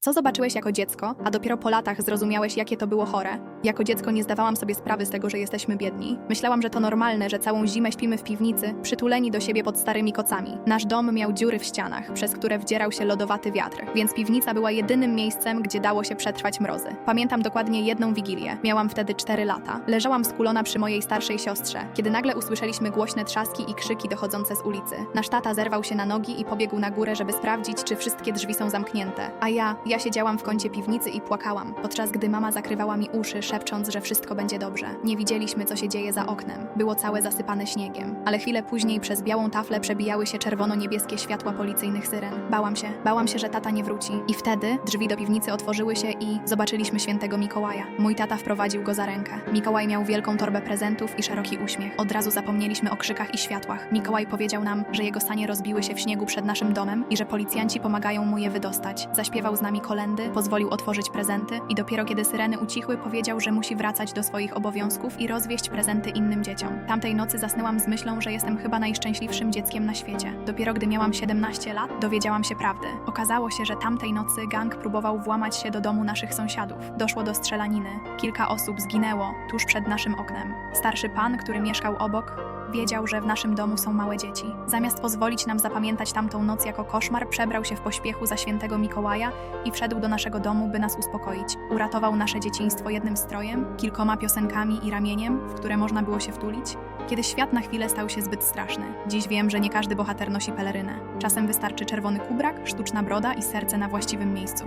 Co zobaczyłeś jako dziecko, a dopiero po latach zrozumiałeś, jakie to było chore? Jako dziecko nie zdawałam sobie sprawy z tego, że jesteśmy biedni. Myślałam, że to normalne, że całą zimę śpimy w piwnicy, przytuleni do siebie pod starymi kocami. Nasz dom miał dziury w ścianach, przez które wdzierał się lodowaty wiatr, więc piwnica była jedynym miejscem, gdzie dało się przetrwać mrozy. Pamiętam dokładnie jedną wigilię. Miałam wtedy 4 lata. Leżałam skulona przy mojej starszej siostrze, kiedy nagle usłyszeliśmy głośne trzaski i krzyki dochodzące z ulicy. Nasz tata zerwał się na nogi i pobiegł na górę, żeby sprawdzić, czy wszystkie drzwi są zamknięte. A ja, ja siedziałam w kącie piwnicy i płakałam, podczas gdy mama zakrywała mi uszy, szepcząc, że wszystko będzie dobrze. Nie widzieliśmy, co się dzieje za oknem. Było całe zasypane śniegiem. Ale chwilę później przez białą taflę przebijały się czerwono-niebieskie światła policyjnych syren. Bałam się, bałam się, że tata nie wróci. I wtedy drzwi do piwnicy otworzyły się i zobaczyliśmy świętego Mikołaja. Mój tata wprowadził go za rękę. Mikołaj miał wielką torbę prezentów i szeroki uśmiech. Od razu zapomnieliśmy o krzykach i światłach. Mikołaj powiedział nam, że jego sanie rozbiły się w śniegu przed naszym domem i że policjanci pomagają mu je wydostać. Zaśpiewał z nami kolendy, pozwolił otworzyć prezenty i dopiero kiedy syreny ucichły, powiedział, że musi wracać do swoich obowiązków i rozwieść prezenty innym dzieciom. Tamtej nocy zasnęłam z myślą, że jestem chyba najszczęśliwszym dzieckiem na świecie. Dopiero gdy miałam 17 lat, dowiedziałam się prawdy. Okazało się, że tamtej nocy gang próbował włamać się do domu naszych sąsiadów. Doszło do strzelaniny. Kilka osób zginęło tuż przed naszym oknem. Starszy pan, który mieszkał obok, Wiedział, że w naszym domu są małe dzieci. Zamiast pozwolić nam zapamiętać tamtą noc jako koszmar, przebrał się w pośpiechu za świętego Mikołaja i wszedł do naszego domu, by nas uspokoić. Uratował nasze dzieciństwo jednym strojem, kilkoma piosenkami i ramieniem, w które można było się wtulić. Kiedy świat na chwilę stał się zbyt straszny. Dziś wiem, że nie każdy bohater nosi pelerynę. Czasem wystarczy czerwony kubrak, sztuczna broda i serce na właściwym miejscu.